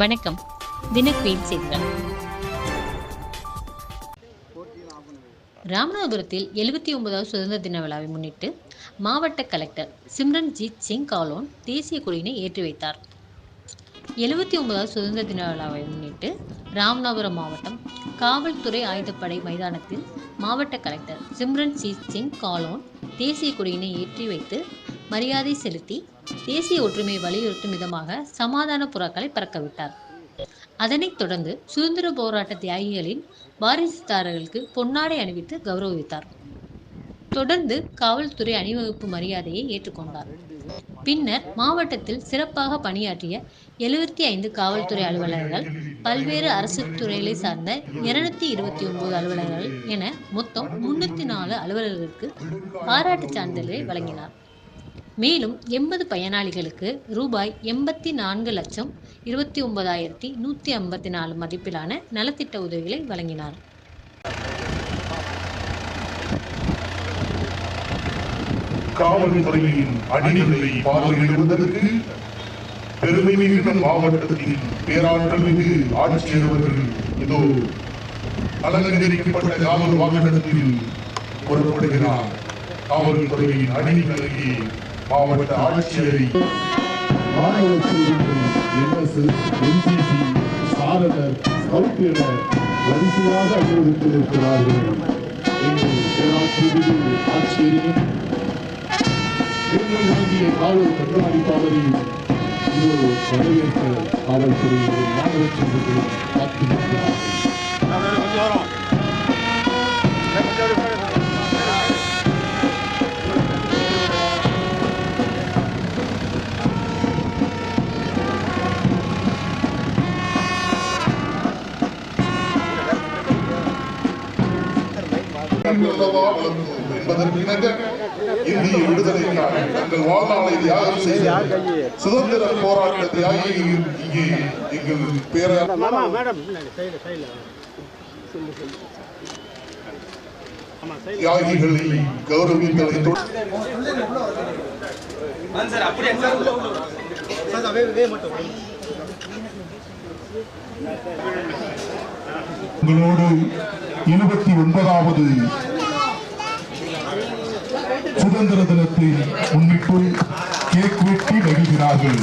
வணக்கம். தினக்குயின் செய்திகள் ராமநாதபுரத்தில் எழுபத்தி ஒன்பதாவது சுதந்திர தின விழாவை முன்னிட்டு மாவட்ட கலெக்டர் சிம்ரன்ஜித் சிங் காலோன் தேசிய கொடியினை ஏற்றி வைத்தார். எழுபத்தி ஒன்பதாவது சுதந்திர தின விழாவை முன்னிட்டு ராமநாதபுரம் மாவட்டம் காவல்துறை ஆயுதப்படை மைதானத்தில் மாவட்ட கலெக்டர் சிம்ரன்ஜித் சிங் காலோன் தேசிய கொடியினை ஏற்றி வைத்து மரியாதை செலுத்தி தேசிய ஒற்றுமையை வலியுறுத்தும் விதமாக சமாதான புறாக்களை பறக்கவிட்டார் அதனைத் தொடர்ந்து சுதந்திர போராட்ட தியாகிகளின் வாரிசுதாரர்களுக்கு பொன்னாடை அணிவித்து கௌரவித்தார். தொடர்ந்து காவல்துறை அணிவகுப்பு மரியாதையை ஏற்றுக்கொண்டார். பின்னர் மாவட்டத்தில் சிறப்பாக பணியாற்றிய எழுபத்தி ஐந்து காவல்துறை அலுவலர்கள் பல்வேறு அரசு துறைகளை சார்ந்த இருநூத்தி இருபத்தி ஒன்பது அலுவலர்கள் என மொத்தம் முன்னூத்தி நாலு அலுவலர்களுக்கு பாராட்டுச் சான்றிதழை வழங்கினார். மேலும் எண்பது பயனாளிகளுக்கு ரூபாய் எண்பத்தி நான்கு லட்சம் இருபத்தி ஒன்பதாயிரத்தி நூற்றி ஐம்பத்தி நாலு மதிப்பிலான நலத்திட்ட உதவிகளை வழங்கினார். காவல்துறையின் அணிகளை பார்வையிடுவதற்கு பெருமை மிகுந்த மாவட்டத்தின் பேராற்றல் மிகு ஆட்சியர்கள் இதோ அலங்கரிக்கப்பட்ட காவல் வாகனத்தில் புறப்படுகிறார். காவல்துறையின் அணிநிலையை மாவட்ட ஆட்சியரை மாணவ செல்வங்கள் என்எஸ்எஸ் என்சிசி சாரதர் ஸ்கவுட் என வரிசையாக அணிவகுத்து இருக்கிறார்கள் எங்கள் பேராசிரியர் ஆட்சியரையும் பெண்கள் வாங்கிய காவல் கண்காணிப்பாளரையும் இதோ வரவேற்க காவல்துறையினர் மாணவ செல்வங்களும் காத்திருக்கிறார்கள் அல்லவா வளர்ந்தோம் என்பதற்கிணங்க இந்திய விடுதலைக்காக தங்கள் வாழ்நாளை தியாகம் செய்த சுதந்திர போராட்ட தியாகிகள் இங்கே எங்கள் பேர தியாகிகளை தொடர்ந்து உங்களோடு இருபத்தி ஒன்பதாவது சுதந்திர தினத்தை முன்னிட்டு கேக் வெட்டி மகிழ்கிறார்கள்.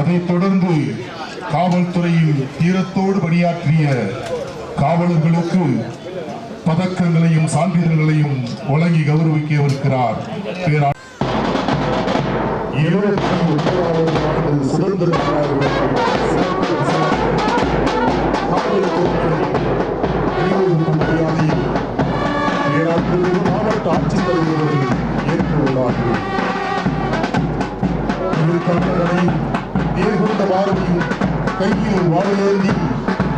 அதைத் தொடர்ந்து காவல்துறையில் தீரத்தோடு பணியாற்றிய காவலர்களுக்கு பதக்கங்களையும் சான்றிதழ்களையும் வழங்கி கௌரவிக்க இருக்கிறார் மாவட்ட ஆட்சித்தலைவர்கள் ஏற்றுள்ளார்கள் இரு கண்களையும் நேர்கொண்ட பாரதியும் கையில் வாழையேந்தி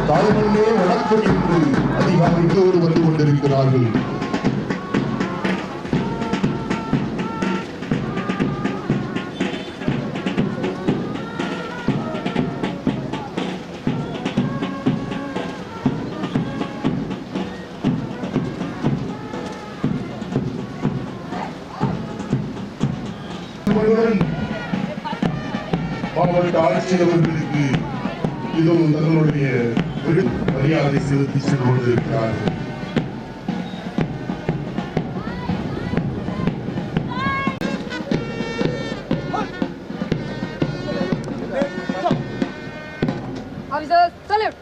தாய்மண்ணே வணக்கம் என்று அதிகாரிகளோடு வந்து கொண்டிருக்கிறார்கள். இவர்களுடன் மாவட்ட ஆட்சியர்களுக்கு இதுவும் தங்களுடைய விரு- மரியாதை செலுத்தி சென்று கொண்டிருக்கிறார்கள் Officer, salute.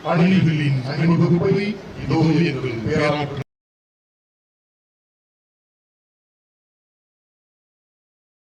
Down. அணில்களின் அணிவகுப்பை இதோ எங்கள் பேராற்றல்